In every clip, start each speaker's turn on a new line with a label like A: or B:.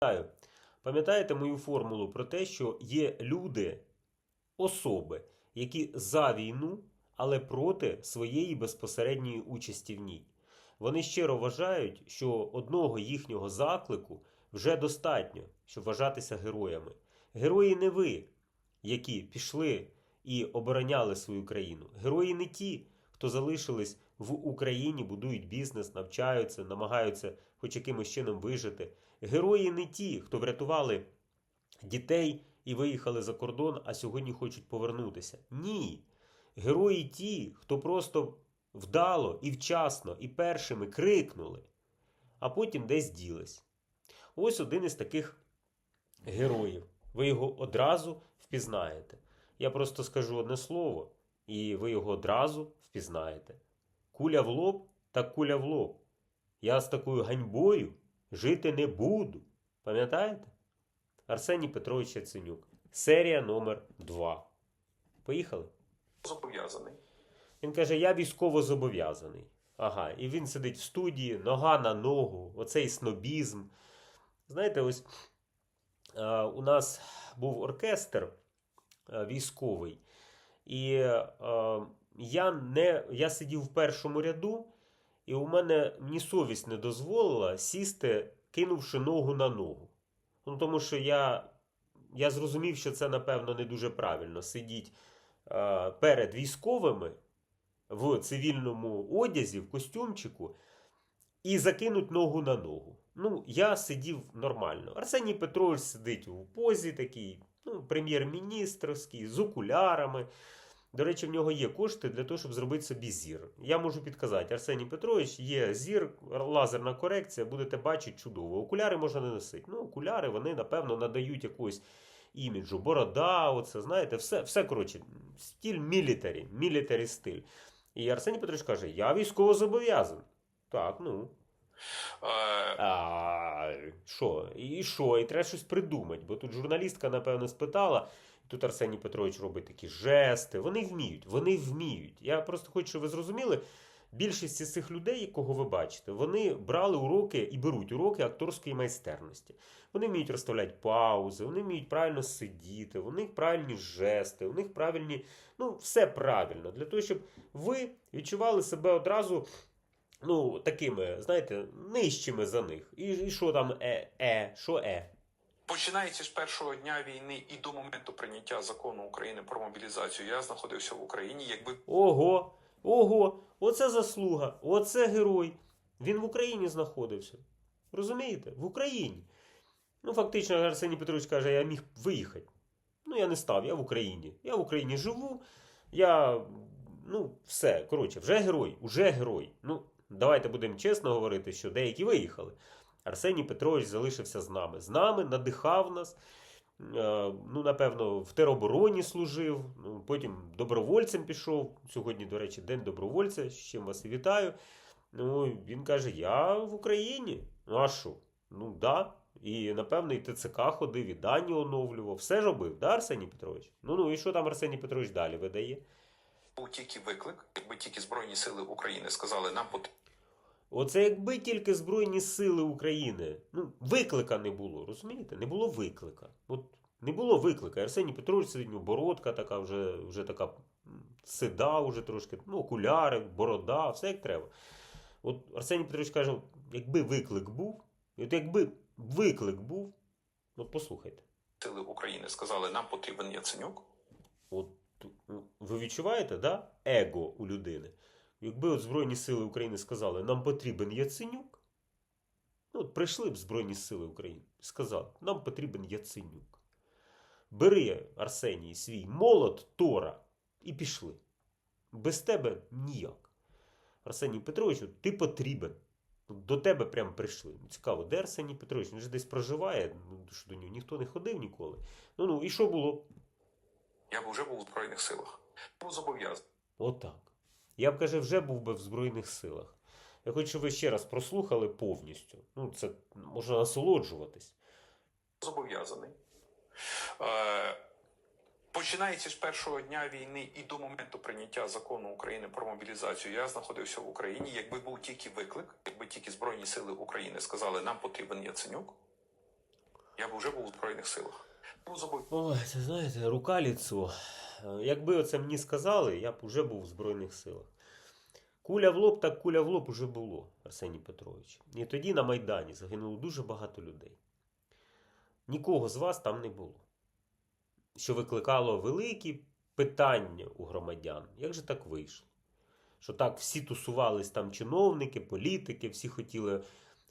A: Пам'ятаю. Пам'ятаєте мою формулу про те, що є люди, особи, які за війну, але проти своєї безпосередньої участі в ній. Вони щиро вважають, що одного їхнього заклику вже достатньо, щоб вважатися героями. Герої не ви, які пішли і обороняли свою країну. Герої не ті, хто залишились в Україні, будують бізнес, навчаються, намагаються хоч якимось чином вижити. Герої не ті, хто врятували дітей і виїхали за кордон, а сьогодні хочуть повернутися. Ні. Герої ті, хто просто вдало і вчасно, і першими крикнули, а потім десь ділись. Ось один із таких героїв. Ви його одразу впізнаєте. Я просто скажу одне слово, і ви його одразу впізнаєте. Куля в лоб, так куля в лоб. Я з такою ганьбою жити не буду. Пам'ятаєте? Арсеній Петрович Яценюк. Серія номер 2. Поїхали?
B: зобов'язаний.
A: Він каже: Я військово зобов'язаний. Ага, і він сидить в студії, нога на ногу, оцей снобізм. Знаєте, ось е, у нас був оркестр е, військовий, і е, я, не, я сидів в першому ряду, і у мене мені совість не дозволила сісти, кинувши ногу на ногу. Ну, тому що я, я зрозумів, що це, напевно, не дуже правильно сидіть е, перед військовими в цивільному одязі, в костюмчику, і закинуть ногу на ногу. Ну, я сидів нормально. Арсеній Петрович сидить у позі такий, ну, прем'єр-міністрський, з окулярами. До речі, в нього є кошти для того, щоб зробити собі зір. Я можу підказати, Арсеній Петрович є зір, лазерна корекція, будете бачити чудово. Окуляри можна не носити. Ну, окуляри вони, напевно, надають якогось іміджу. Борода, оце, знаєте, все, все коротше, стиль мілітарі, мілітарі стиль. І Арсеній Петрович каже: я військово зобов'язаний. Так, ну. А що? І що? І треба щось придумати, бо тут журналістка, напевно, спитала. Тут Арсеній Петрович робить такі жести. Вони вміють, вони вміють. Я просто хочу, щоб ви зрозуміли. Більшість із цих людей, якого ви бачите, вони брали уроки і беруть уроки акторської майстерності. Вони вміють розставляти паузи, вони вміють правильно сидіти, у них правильні жести, у них правильні, ну, все правильно. Для того, щоб ви відчували себе одразу ну, такими, знаєте, нижчими за них. І, і що там е, е, що е?
B: Починається з першого дня війни і до моменту прийняття закону України про мобілізацію. Я знаходився в Україні. Якби
A: Ого, ого, оце заслуга, оце герой. Він в Україні знаходився. Розумієте? В Україні. Ну, фактично, Арсеній Петрович каже, я міг виїхати. Ну, я не став, я в Україні. Я в Україні живу. Я. Ну, все, коротше, вже герой, уже герой. Ну, давайте будемо чесно говорити, що деякі виїхали. Арсеній Петрович залишився з нами. З нами, надихав нас. Е, Ну, напевно, в теробороні служив, ну, потім добровольцем пішов. Сьогодні, до речі, День добровольця, з чим вас і вітаю. Ну, він каже: Я в Україні. Ну, а що? Ну, да. І, напевно, і ТЦК ходив, і дані оновлював. Все робив, да, Арсеній Петрович? Ну, ну і що там Арсеній Петрович далі видає?
B: був тільки виклик, якби тільки Збройні Сили України сказали, нам потрібно.
A: Оце якби тільки Збройні Сили України. Ну, виклика не було, розумієте? Не було виклика. От не було виклика. Арсеній Петрович нього бородка така, вже, вже така м, сида, вже трошки, ну, окуляри, борода, все як треба. От Арсеній Петрович каже: якби виклик був, і от якби виклик був, от послухайте.
B: Сили України сказали, нам потрібен Яценюк.
A: От ну, ви відчуваєте, да? Его у людини. Якби от Збройні Сили України сказали, нам потрібен Яценюк. Ну, от прийшли б Збройні Сили України і сказали, нам потрібен Яценюк. Бери, Арсеній, свій молот Тора і пішли. Без тебе ніяк. Арсеній Петрович, от ти потрібен. До тебе прямо прийшли. Ну, Цікаво, де Арсеній Петрович? Він же десь проживає, ну, що до нього ніхто не ходив ніколи. Ну ну, і що було?
B: Я б вже був у Збройних силах. Був зобов'язаний.
A: Отак. Я б каже, вже був би в Збройних силах. Я хочу, щоб ви ще раз прослухали повністю. Ну, це можна насолоджуватись.
B: Зобов'язаний. Е, починається з першого дня війни і до моменту прийняття закону України про мобілізацію. Я знаходився в Україні. Якби був тільки виклик, якби тільки Збройні Сили України сказали, нам потрібен Яценюк. я б вже був у Збройних силах. Ну.
A: Ой, це знаєте, рука ліцо. Е, Якби оце мені сказали, я б уже був в Збройних силах. Куля в лоб, так куля в лоб уже було, Арсеній Петрович. І тоді на Майдані загинуло дуже багато людей. Нікого з вас там не було. Що викликало великі питання у громадян. Як же так вийшло? Що так всі тусувались там чиновники, політики, всі хотіли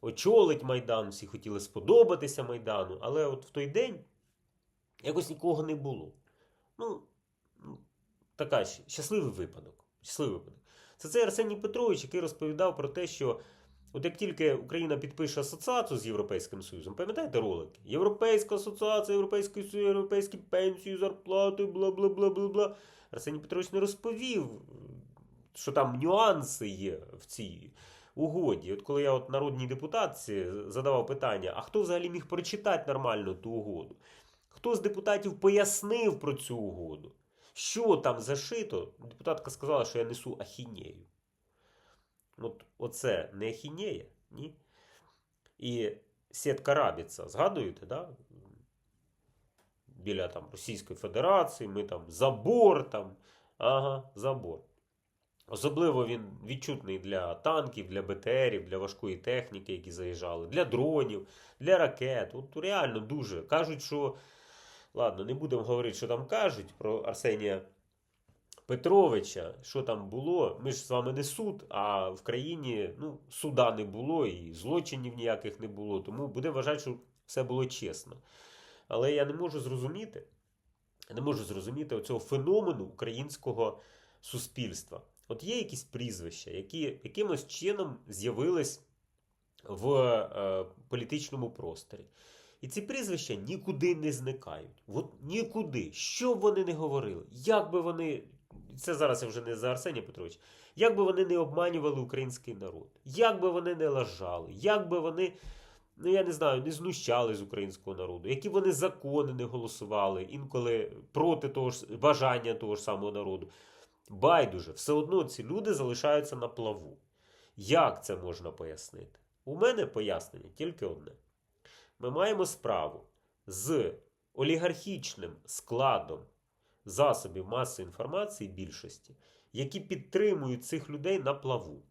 A: очолити Майдан, всі хотіли сподобатися Майдану, але от в той день якось нікого не було. Ну, така щасливий випадок. Щасливий випадок. Це цей Арсеній Петрович, який розповідав про те, що от як тільки Україна підпише асоціацію з Європейським Союзом, пам'ятаєте ролики? Європейська асоціація, Європейський Союз, європейські пенсії, зарплати, бла бла бла бла бла. Арсеній Петрович не розповів, що там нюанси є в цій угоді. От коли я от народній депутатці задавав питання, а хто взагалі міг прочитати нормально ту угоду? Хто з депутатів пояснив про цю угоду? Що там зашито? Депутатка сказала, що я несу ахінею. От оце не ахінея, ні? І сітка Рабіца, згадуєте, да? Біля там Російської Федерації, ми там забор там. Ага, забор. Особливо він відчутний для танків, для БТРів, для важкої техніки, які заїжджали, для дронів, для ракет. От реально дуже. Кажуть, що. Ладно, не будемо говорити, що там кажуть про Арсенія Петровича, що там було. Ми ж з вами не суд, а в країні ну, суда не було і злочинів ніяких не було. Тому буде вважати, що все було чесно. Але я не можу зрозуміти, не можу зрозуміти оцього феномену українського суспільства. От є якісь прізвища, які якимось чином з'явились в е, політичному просторі. І ці прізвища нікуди не зникають. От нікуди. Що б вони не говорили, як би вони. Це зараз я вже не за Арсенія Петровича. Як би вони не обманювали український народ, як би вони не лажали, як би вони, ну я не знаю, не знущали з українського народу, які вони закони не голосували, інколи проти того ж бажання того ж самого народу. Байдуже, все одно ці люди залишаються на плаву. Як це можна пояснити? У мене пояснення тільки одне. Ми маємо справу з олігархічним складом засобів масової інформації більшості, які підтримують цих людей на плаву.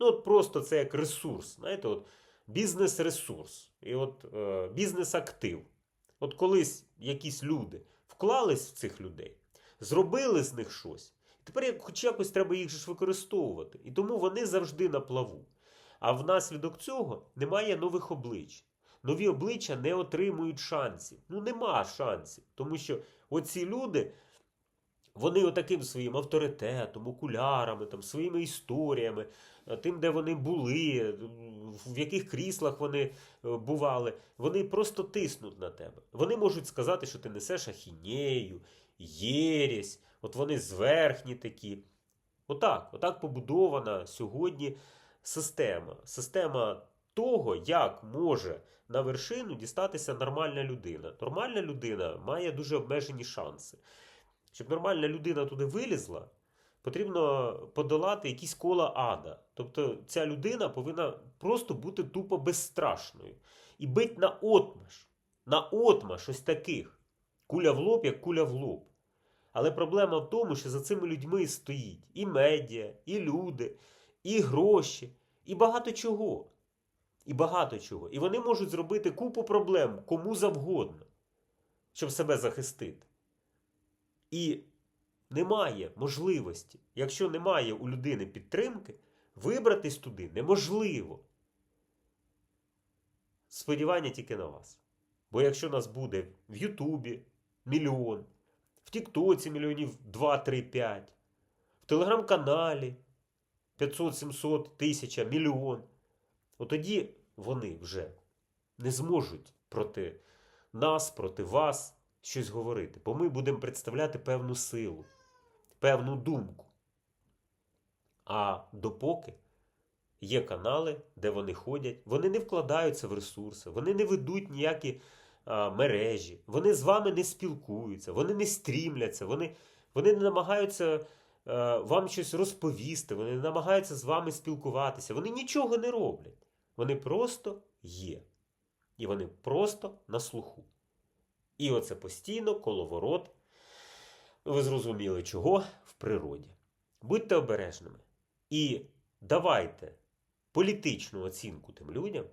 A: Ну, от просто це як ресурс, знаєте, от бізнес-ресурс і от е, бізнес-актив. От колись якісь люди вклались в цих людей, зробили з них щось. Тепер як- хоч якось треба їх ж використовувати. І тому вони завжди на плаву. А внаслідок цього немає нових облич. Нові обличчя не отримують шансів. Ну нема шансів. Тому що оці люди, вони отаким своїм авторитетом, окулярами, там, своїми історіями, е, тим, де вони були, в яких кріслах вони е, бували, вони просто тиснуть на тебе. Вони можуть сказати, що ти несеш ахінею, єресь, от вони зверхні такі. Отак, отак побудована сьогодні система. Система того, як може на вершину дістатися нормальна людина. Нормальна людина має дуже обмежені шанси. Щоб нормальна людина туди вилізла, потрібно подолати якісь кола ада. Тобто ця людина повинна просто бути тупо безстрашною. І бить на отмаш. На отмаш ось таких. Куля в лоб, як куля в лоб. Але проблема в тому, що за цими людьми стоїть і медіа, і люди, і гроші, і багато чого. І багато чого. І вони можуть зробити купу проблем кому завгодно, щоб себе захистити. І немає можливості, якщо немає у людини підтримки, вибратись туди неможливо. Сподівання тільки на вас. Бо якщо нас буде в Ютубі мільйон, в Тіктоці мільйонів 2, 3, 5, в телеграм-каналі 500-700 тисяча, мільйон, от тоді вони вже не зможуть проти нас, проти вас щось говорити. Бо ми будемо представляти певну силу, певну думку. А допоки є канали, де вони ходять, вони не вкладаються в ресурси, вони не ведуть ніякі а, мережі, вони з вами не спілкуються, вони не стрімляться, вони, вони не намагаються вам щось розповісти, вони намагаються з вами спілкуватися, вони нічого не роблять. Вони просто є. І вони просто на слуху. І оце постійно коловорот. Ви зрозуміли, чого в природі. Будьте обережними. І давайте політичну оцінку тим людям,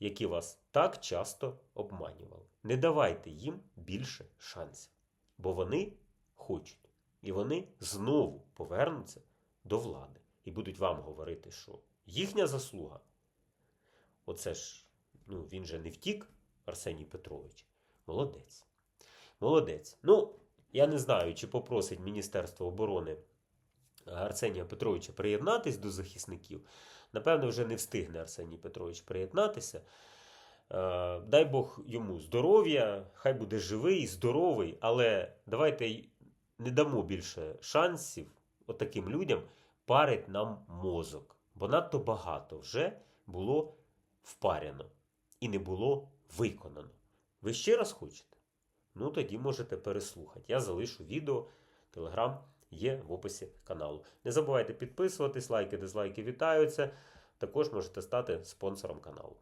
A: які вас так часто обманювали. Не давайте їм більше шансів. Бо вони хочуть. І вони знову повернуться до влади і будуть вам говорити, що їхня заслуга. Оце ж, ну, він же не втік, Арсеній Петрович. Молодець. Молодець. Ну, я не знаю, чи попросить Міністерство оборони Арсенія Петровича приєднатись до захисників. Напевно, вже не встигне Арсеній Петрович приєднатися. Е, Дай Бог йому здоров'я, хай буде живий, здоровий, але давайте не дамо більше шансів отаким людям парить нам мозок. Бо надто багато вже було впаряно і не було виконано. Ви ще раз хочете? Ну тоді можете переслухати. Я залишу відео, телеграм є в описі каналу. Не забувайте підписуватись, лайки, дизлайки вітаються. Також можете стати спонсором каналу.